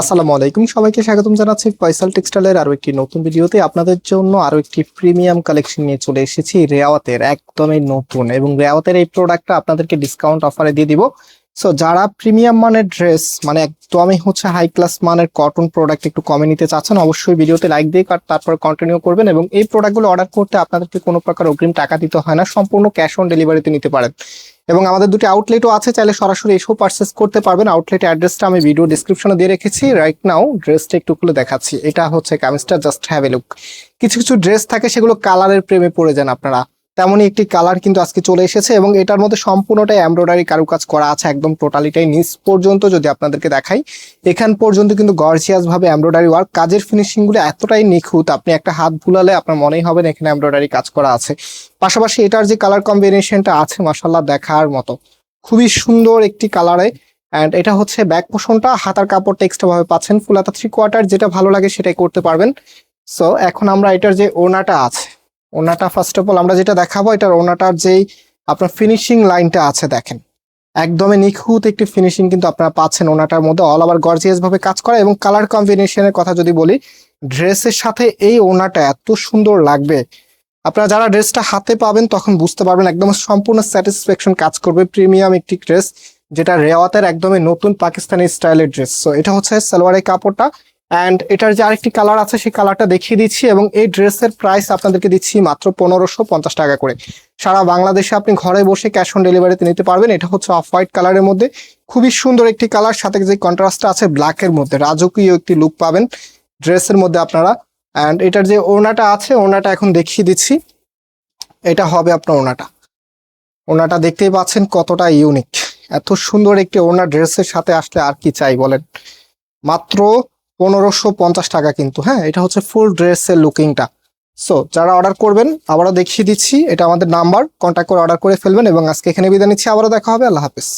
আসসালামু আলাইকুম। সবাইকে স্বাগতম জানাচ্ছি ফয়সাল টেক্সটাইলের আরও একটি নতুন ভিডিওতে। আপনাদের জন্য আরও একটি প্রিমিয়াম কালেকশন নিয়ে চলে এসেছি, রেওয়াতের, একদমই নতুন। এবং রেওয়াতের এই প্রোডাক্টটা আপনাদেরকে ডিসকাউন্ট অফারে দিয়ে দিব। সো যারা প্রিমিয়াম মানের ড্রেস মানে একদমই হচ্ছে হাই ক্লাস মানের কটন প্রোডাক্ট একটু কমে নিতে চাচ্ছেন, অবশ্যই ভিডিওতে লাইক দিয়ে তারপর কন্টিনিউ করবেন এবং এই প্রোডাক্টগুলো অর্ডার করতে আপনাদেরকে কোনো প্রকার অগ্রিম টাকা দিতে হয় না, সম্পূর্ণ ক্যাশ অন ডেলিভারিতে নিতে পারেন। এবং আমাদের দুটি আউটলেটও আছে, চাইলে সরাসরি এসেও পারচেস করতে পারবেন। আউটলেট অ্যাড্রেসটা আমি ভিডিও ডিসক্রিপশনে দিয়ে রেখেছি। রাইট নাও ড্রেসটা একটু খুলে দেখাচ্ছি। এটা হচ্ছে কামিজটা জাস্ট হ্যাভ এ লুক কিছু কিছু ড্রেস থাকে, সেগুলো কালারের প্রেমে পড়ে যান আপনারা। তেমনই একটি কালার কিন্তু আজকে চলে এসেছে এবং এটার মধ্যে সম্পূর্ণটাই এমব্রয়ডারি কারুকাজ করা আছে একদম টোটালিটাই নিচ পর্যন্ত যদি আপনাদেরকে দেখাই, এখান পর্যন্ত কিন্তু গর্জিয়াস ভাবে এমব্রয়ডারি ওয়ার্ক কাজের ফিনিশিংগুলো এতটাই নিখুঁত, আপনি একটা হাত ভুলালে আপনার মনেই হবে এখানে এমব্রয়ডারি কাজ করা আছে। পাশাপাশি এটার যে কালার কম্বিনেশনটা আছে মাসাল্লাহ দেখার মতো। খুবই সুন্দর একটি কালারে অ্যান্ড এটা হচ্ছে ব্যাক পোষণটা হাতার কাপড়টা এক্সট্রা ভাবে পাচ্ছেন ফুল হাতা থ্রি কোয়ার্টার যেটা ভালো লাগে সেটাই করতে পারবেন। সো এখন আমরা এটার যে ওনাটা আছে ওনাটা ফার্স্ট অফ অল আমরা যেটা দেখাবো, এটার ওনাটার যেই আপনার ফিনিশিং লাইনটা আছে দেখেন। একদমই নিখুঁত একটি ফিনিশিং কিন্তু আপনারা পাচ্ছেন ওনাটার মধ্যে। অল ওভার গর্জিয়াস ভাবে কাজ করা এবং কালার কম্বিনেশনের কথা যদি বলি ড্রেসের সাথে এই ওনাটা এত সুন্দর লাগবে। আপনারা যারা ড্রেসটা হাতে পাবেন তখন বুঝতে পারবেন একদম সম্পূর্ণ স্যাটিসফ্যাকশন কাজ করবে প্রিমিয়াম একটি ড্রেস যেটা রেওয়াতের একদমই নতুন পাকিস্তানি স্টাইলের ড্রেস সো এটা হচ্ছে সালোয়ারের কাপড়টা। অ্যান্ড এটার যে আরেকটি কালার আছে, সেই কালারটা দেখিয়ে দিচ্ছি এবং এই ড্রেসের প্রাইস আপনাদেরকে দিচ্ছি মাত্র পনেরোশো পঞ্চাশ টাকা করে। সারা বাংলাদেশে আপনি ঘরে বসে ক্যাশ অন ডেলিভারিতে নিতে পারবেন। এটা হচ্ছে অফ হোয়াইট কালারের মধ্যে। খুবই সুন্দর একটি কালার সাথে যে কন্ট্রাস্টটা আছে ব্ল্যাকের মধ্যে। রাজকীয় একটি লুক পাবেন ড্রেসের মধ্যে আপনারা। অ্যান্ড এটার যে ওড়নাটা আছে, ওড়নাটা এখন দেখিয়ে দিচ্ছি। এটা হবে আপনার ওনাটা ওড়নাটা দেখতেই পাচ্ছেন কতটা ইউনিক এত সুন্দর একটি ওড়না ড্রেসের সাথে আসলে আর কি চাই বলেন। মাত্র পনেরোশো পঞ্চাশ টাকা কিন্তু হ্যাঁ এটা হচ্ছে ফুল ড্রেসের লুকিংটা সো যারা অর্ডার করবেন, আবারও দেখিয়ে দিচ্ছি, এটা আমাদের নাম্বার কন্ট্যাক্ট করে অর্ডার করে ফেলবেন, এবং আজকে এখানে বিদায় নিচ্ছি, আবারও দেখা হবে, আল্লাহ হাফিজ।